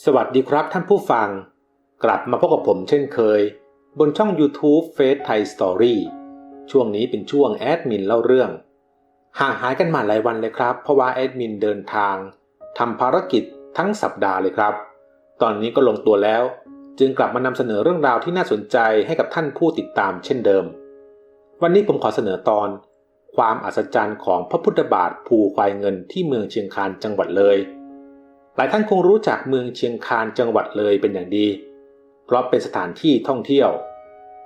สวัสดีครับท่านผู้ฟัง กลับมาพบกับผมเช่นเคย บนช่อง YouTube f a c e Thai Story ช่วงนี้เป็นช่วงแอดมินเล่าเรื่อง ห่างหายกันมาหลายวันเลยครับ เพราะว่าแอดมินเดินทางทำภารกิจทั้งสัปดาห์เลยครับ ตอนนี้ก็ลงตัวแล้ว จึงกลับมานำเสนอเรื่องราวที่น่าสนใจให้กับท่านผู้ติดตามเช่นเดิม วันนี้ผมขอเสนอตอน ความอัศจรรย์ของพระพุทธบาทภูควายเงินที่เมืองเชียงคานจังหวัดเลย หลายท่านคงรู้จักเมืองเชียงคานจังหวัดเลยเป็นอย่างดี เพราะเป็นสถานที่ท่องเที่ยว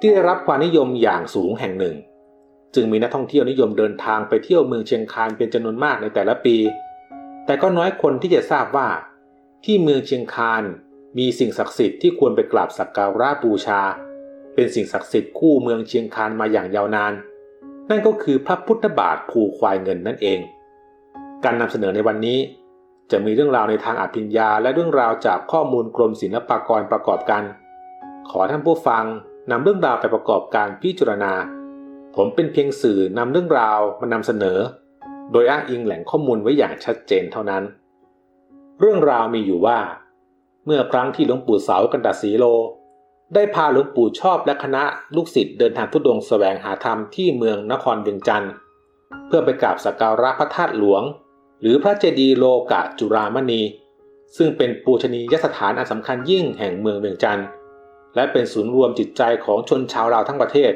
ที่ได้รับความนิยมอย่างสูงแห่งหนึ่ง จึงมีนักท่องเที่ยวนิยมเดินทางไปเที่ยวเมืองเชียงคานเป็นจำนวนมากในแต่ละปี แต่ก็น้อยคนที่จะทราบว่า ที่เมืองเชียงคานมีสิ่งศักดิ์สิทธิ์ที่ควรไปกราบสักการะบูชา เป็นสิ่งศักดิ์สิทธิ์คู่เมืองเชียงคานมาอย่างยาวนาน นั่นก็คือพระพุทธบาทภูควายเงินนั่นเอง การนำเสนอในวันนี้ จะมีเรื่องราวในทางอภิญญา และเรื่องราวจากข้อมูลกรมศิลปากรประกอบกัน ขอท่านผู้ฟังนำเรื่องราวไปประกอบการพิจารณา ผมเป็นเพียงสื่อนำเรื่องราวมานำเสนอ โดยอ้างอิงแหล่งข้อมูลไว้อย่างชัดเจนเท่านั้น เรื่องราวมีอยู่ว่า เมื่อครั้งที่หลวงปู่เสากันตสีโล ได้พาหลวงปู่ชอบและคณะลูกศิษย์เดินทางทุดงค์แสวงหาธรรมที่เมืองนครเวียงจันทร์เพื่อไปกราบสักการะพระธาตุหลวง หรือพระเจดีย์โลกะจุรามณี ซึ่งเป็นปูชนียสถานอันสำคัญยิ่งแห่งเมืองเวียงจันทร์และเป็นศูนย์รวมจิตใจของชนชาวลาวทั้งประเทศ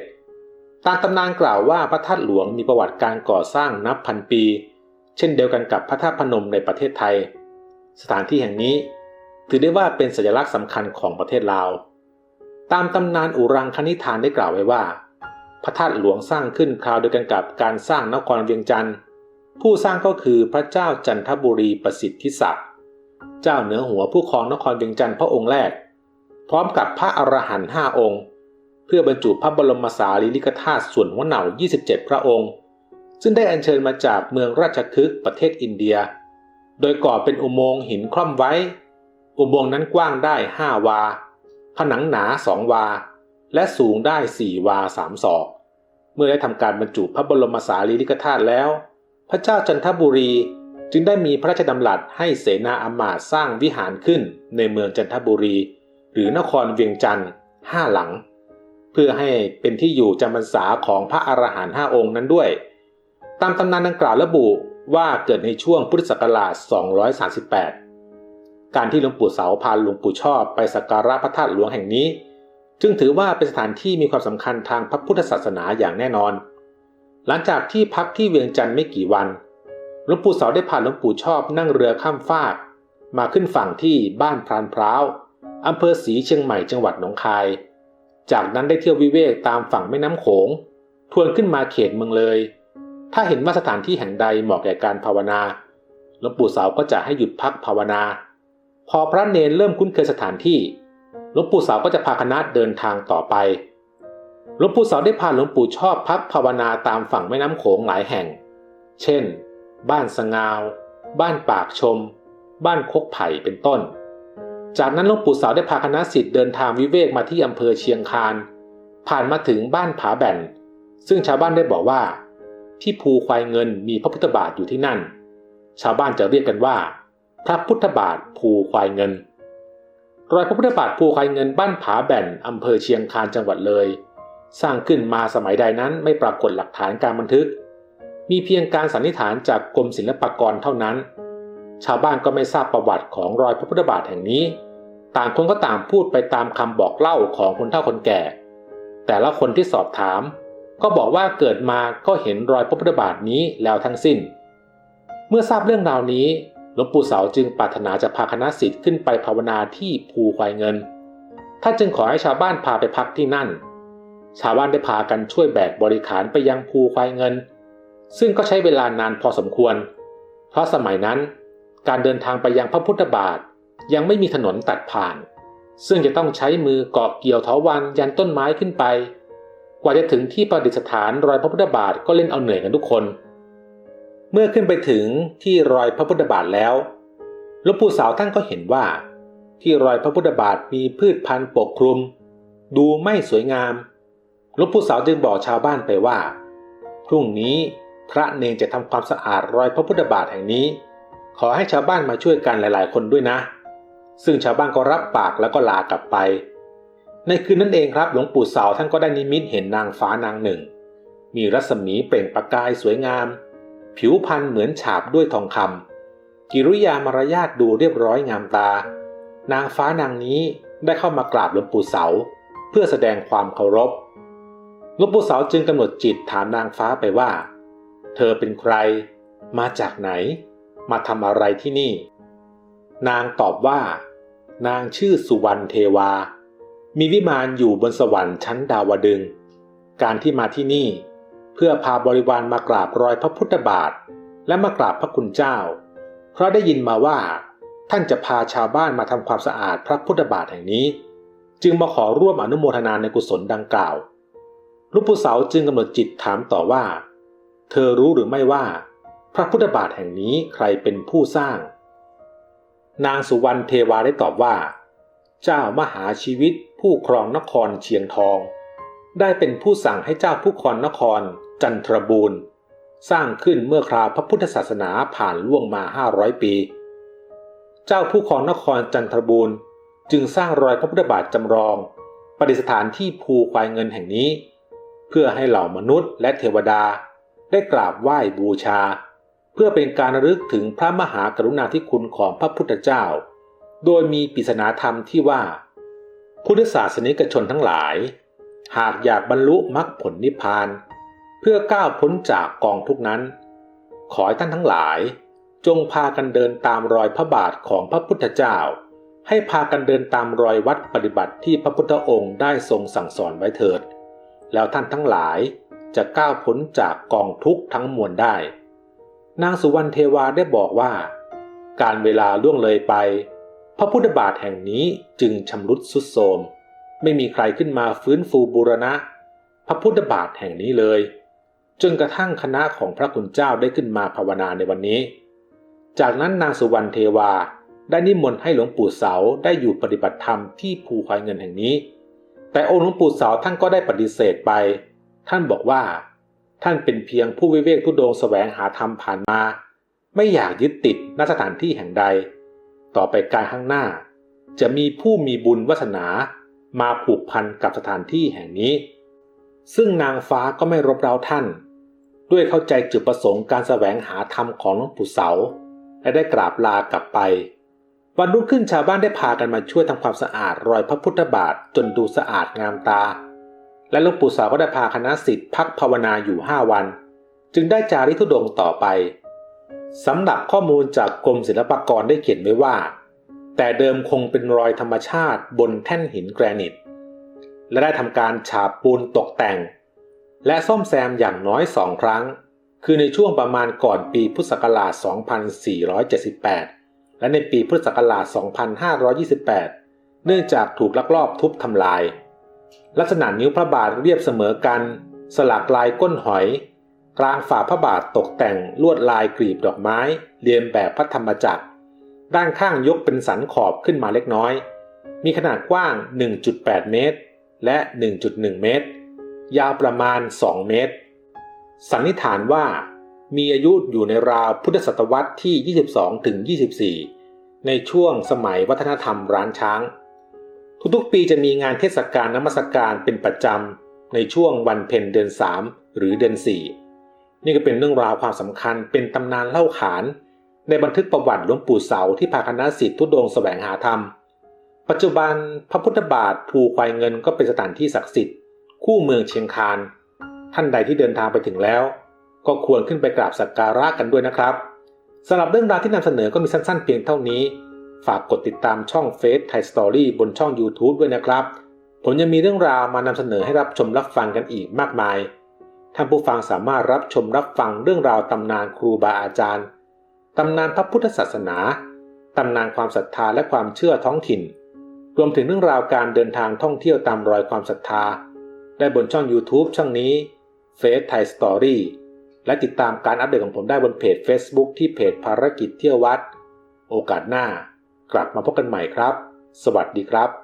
ตามตำนานกล่าวว่าพระธาตุหลวงมีประวัติการก่อสร้างนับพันปี เช่นเดียวกันกับพระธาตุพนมในประเทศไทย สถานที่แห่งนี้ถือได้ว่าเป็นสัญลักษณ์สำคัญของประเทศลาว ตามตำนานอุรังคณิธานได้กล่าวไว้ว่า พระธาตุหลวงสร้างขึ้นคราวเดียวกันกับการสร้างนครเวียงจันทร์ ผู้สร้างก็คือพระเจ้าจันทบุรีประสิทธิศักดิ์เจ้าเหนือหัวผู้ครองนครเวียงจันทร์พระองค์แรก พร้อมกับพระอรหันต์ห้าองค์ เพื่อบรรจุพระบรมสารีริกธาตุส่วนหัวเหน่า 27 พระองค์ ซึ่งได้อัญเชิญมาจากเมืองราชคฤห์ประเทศอินเดีย โดยก่อเป็นอุโมงค์หินคล่อมไว้ อุโมงค์นั้นกว้างได้ 5 วา ผนังหนา2วา และสูงได้ 4 วา3ศอก เมื่อได้ทำการบรรจุพระบรมสารีริกธาตุแล้ว พระเจ้าจันทบุรีจึงได้มีพระราชดำรัสให้เสนาอามาตย์สร้างวิหารขึ้นในเมืองจันทบุรี หรือนครเวียงจันทร์ห้าหลัง เพื่อให้เป็นที่อยู่จำพรรษาของพระอรหันต์ห้าองค์นั้นด้วย ตามตำนานดังกล่าวระบุว่าเกิดในช่วงพุทธศักราช 238 การที่หลวงปู่เสาพาหลวงปู่ชอบไปสักการะพระธาตุหลวงแห่งนี้ จึงถือว่าเป็นสถานที่มีความสำคัญทางพระพุทธศาสนาอย่างแน่นอน หลังจากที่พักที่เวียงจันทร์ไม่กี่วันหลวงปู่เสาได้พาหลวงปู่ชอบนั่งเรือข้ามฟาก มาขึ้นฝั่งที่บ้านพรานพร้าวอำเภอศรีเชียงใหม่จังหวัดหนองคาย จากนั้นได้เที่ยววิเวกตามฝั่งแม่น้ำโขง ทวนขึ้นมาเขตเมืองเลย ถ้าเห็นว่าสถานที่แห่งใดเหมาะแก่การภาวนาหลวงปู่เสาก็จะให้หยุดพักภาวนา พอพระเนรเริ่มคุ้นเคยสถานที่หลวงปู่เสาก็จะพาคณะเดินทางต่อไป หลวงปู่เสาได้พาหลวงปู่ชอบพักภาวนาตามฝั่งแม่น้ำโขงหลายแห่ง เช่น บ้านสงาว บ้านปากชม บ้านคกไผ่เป็นต้น จากนั้นหลวงปู่เสาได้พาคณะสิทธิ์เดินทางวิเวกมาที่อำเภอเชียงคาน ผ่านมาถึงบ้านผาแบนซึ่งชาวบ้านได้บอกว่า ที่ภูควายเงินมีพระพุทธบาทอยู่ที่นั่น ชาวบ้านจะเรียกกันว่า พระพุทธบาทภูควายเงิน รอยพระพุทธบาทภูควายเงินบ้านผาแบนอำเภอเชียงคานจังหวัดเลย สร้างขึ้นมาสมัยใดนั้นไม่ปรากฏหลักฐานการบันทึก มีเพียงการสันนิษฐานจากกรมศิลปากรเท่านั้น ชาวบ้านก็ไม่ทราบประวัติของรอยพระพุทธบาทแห่งนี้ ต่างคนก็ต่างพูดไปตามคำบอกเล่าของคนเฒ่าคนแก่ แต่ละคนที่สอบถาม ก็บอกว่าเกิดมาก็เห็นรอยพระพุทธบาทนี้แล้วทั้งสิ้น เมื่อทราบเรื่องราวนี้หลวงปู่เสาจึงปรารถนาจะพาคณะศิษย์ขึ้นไปภาวนาที่ภูควายเงิน ท่านจึงขอให้ชาวบ้านพาไปพักที่นั่น ชาวบ้านได้พากันช่วยแบกบริขารไปยังภูควายเงิน ซึ่งก็ใช้เวลานานพอสมควร เพราะสมัยนั้น การเดินทางไปยังพระพุทธบาทยังไม่มีถนนตัดผ่าน ซึ่งจะต้องใช้มือเกาะเกี่ยวเถาวันยันต้นไม้ขึ้นไป กว่าจะถึงที่ประดิษฐานรอยพระพุทธบาทก็เล่นเอาเหนื่อยกันทุกคน เมื่อขึ้นไปถึงที่รอยพระพุทธบาทแล้วหลวงปู่สาวท่านก็เห็นว่า ที่รอยพระพุทธบาทมีพืชพันธุ์ปกคลุม ดูไม่สวยงาม หลวงปู่สาวจึงบอกชาวบ้านไปว่า พรุ่งนี้พระเนรจะทำความสะอาดรอยพระพุทธบาทแห่งนี้ ขอให้ชาวบ้านมาช่วยกันหลาย ๆ คนด้วยนะ ซึ่งชาวบ้านก็รับปากแล้วก็ลากลับไป ในคืนนั้นเองครับหลวงปู่สาวท่านก็ได้นิมิตเห็นนางฟ้านางหนึ่ง มีรัศมีเปล่งประกายสวยงาม ผิวพรรณเหมือนฉาบด้วยทองคำกิริยามารยาทดูเรียบร้อยงามตา นางฟ้านางนี้ได้เข้ามากราบหลวงปู่เสา เพื่อแสดงความเคารพ หลวงปู่สาวจึงกำหนดจิตถามนางฟ้าไปว่า เธอเป็นใคร มาจากไหน มาทำอะไรที่นี่ นางตอบว่า นางชื่อสุวรรณเทวา มีวิมานอยู่บนสวรรค์ชั้นดาวดึง การที่มาที่นี่ เพื่อพาบริวารมากราบรอยพระพุทธบาท และมากราบพระคุณเจ้า เพราะได้ยินมาว่า ท่านจะพาชาวบ้านมาทำความสะอาดพระพุทธบาทแห่งนี้ จึงมาขอร่วมอนุโมทนาในกุศลดังกล่าว ลูกปู่เสาวจึงกำหนดจิตถามต่อว่า เธอรู้หรือไม่ว่า พระพุทธบาทแห่งนี้ใครเป็นผู้สร้าง นางสุวรรณเทวาได้ตอบว่า เจ้ามหาชีวิตผู้ครองนครเชียงทอง ได้เป็นผู้สั่งให้เจ้าผู้ครองนครจันทรบูรณ์ สร้างขึ้นเมื่อคราวพระพุทธศาสนาผ่านล่วงมา 500 ปี เจ้าผู้ครองนครจันทรบูรณ์ จึงสร้างรอยพระพุทธบาทจำลอง ประดิษฐานที่ภูควายเงินแห่งนี้ เพื่อให้เหล่ามนุษย์และเทวดา ได้กราบไหว้บูชา เพื่อเป็นการระลึกถึงพระมหากรุณาธิคุณของพระพุทธเจ้า โดยมีปริศนาธรรมที่ว่า พุทธศาสนิกชนทั้งหลาย หากอยากบรรลุมรรคผลนิพพาน เพื่อก้าวพ้นจากกองทุกนั้น ขอให้ท่านทั้งหลาย จงพากันเดินตามรอยพระบาทของพระพุทธเจ้าให้พากันเดินตามรอยวัดปฏิบัติที่พระพุทธองค์ได้ทรงสั่งสอนไว้เถิด แล้วท่านทั้งหลายจะก้าวพ้นจากกองทุกข์ทั้งมวลได้ นางสุวรรณเทวาได้บอกว่า การเวลาล่วงเลยไป พระพุทธบาทแห่งนี้จึงชำรุดสุดโทรมไม่มีใครขึ้นมาฟื้นฟูบูรณะ พระพุทธบาทแห่งนี้เลย จนกระทั่งคณะของพระคุณเจ้าได้ขึ้นมาภาวนาในวันนี้ จากนั้นนางสุวรรณเทวาได้นิมนต์ให้หลวงปู่เสาได้อยู่ปฏิบัติธรรมที่ภูควายเงินแห่งนี้ แต่องค์หลวงปู่เสาท่านก็ได้ปฏิเสธไป ท่านบอกว่า ท่านเป็นเพียงผู้วิเวกทุดงแสวงหาธรรมผ่านมา ไม่อยากยึดติดณสถานที่แห่งใด ต่อไปการข้างหน้า จะมีผู้มีบุญวาสนามาผูกพันกับสถานที่แห่งนี้ ซึ่งนางฟ้าก็ไม่รบเร้าท่าน ด้วยเข้าใจจุดประสงค์การแสวงหาธรรมของหลวงปู่เสา และได้กราบลากลับไป วันรุ่งขึ้นชาวบ้านได้พากันมาช่วยทำความสะอาดรอยพระพุทธบาทจนดูสะอาดงามตา และหลวงปู่สาวก็ได้พาคณะสิทธิ์พักภาวนาอยู่ห้าวัน จึงได้จาริธุดงต่อไปสำหรับข้อมูลจากกรมศิลปากรได้เขียนไว้ว่า แต่เดิมคงเป็นรอยธรรมชาติบนแท่นหินแกรนิต และได้ทำการฉาบปูนตกแต่ง และซ่อมแซมอย่างน้อยสองครั้ง คือในช่วงประมาณก่อนปีพุทธศักราช 2478 และในปีพุทธศักราช 2528 เนื่องจากถูกลักลอบทุบทำลาย ลักษณะนิ้วพระบาทเรียบเสมอกัน สลักลายก้นหอย กลางฝาพระบาทตกแต่งลวดลายกลีบดอกไม้เรียนแบบพระธรรมจักร ด้านข้างยกเป็นสันขอบขึ้นมาเล็กน้อย มีขนาดกว้าง 1.8 เมตร และ 1.1 เมตร ยาวประมาณ 2 เมตร สันนิษฐานว่า มีอายุอยู่ในราวพุทธศตวรรษที่ 22 ถึง 24 ในช่วงสมัยวัฒนธรรมร้านช้าง ทุกๆปีจะมีงานเทศกาลนมัสการเป็นประจำในช่วงวันเพ็ญเดือน 3 หรือเดือน 4 นี่ก็เป็นเรื่องราวความสำคัญเป็นตำนานเล่าขาน ในบันทึกประวัติหลวงปู่เสาที่พาคณะสิทธิทุดงค์แสวงหาธรรม ปัจจุบันพระพุทธบาทภูควายเงินก็เป็นสถานที่ศักดิ์สิทธิ์ คู่เมืองเชียงคานท่านใดที่เดินทางไปถึงแล้ว ก็ควรขึ้นไปกราบสักการะกันด้วยนะครับสำหรับเรื่องราวที่นำเสนอก็มีสั้นๆเพียงเท่านี้ ฝากกดติดตามช่องเฟซไทยสตอรี่บนช่อง YouTube ด้วยนะครับ ผมยังมีเรื่องราวมานำเสนอให้รับชมรับฟังกันอีกมากมาย ท่านผู้ฟังสามารถรับชมรับฟังเรื่องราวตำนานครูบาอาจารย์ ตำนานพระพุทธศาสนา ตำนานความศรัทธาและความเชื่อท้องถิ่น รวมถึงเรื่องราวการเดินทางท่องเที่ยวตามรอยความศรัทธา ได้บนช่อง YouTube ช่องนี้เฟซไทยสตอรี่ และติดตามการอัปเดตของผมได้บนเพจ Facebook ที่เพจภารกิจเที่ยววัด โอกาสหน้า กลับมาพบกันใหม่ครับ สวัสดีครับ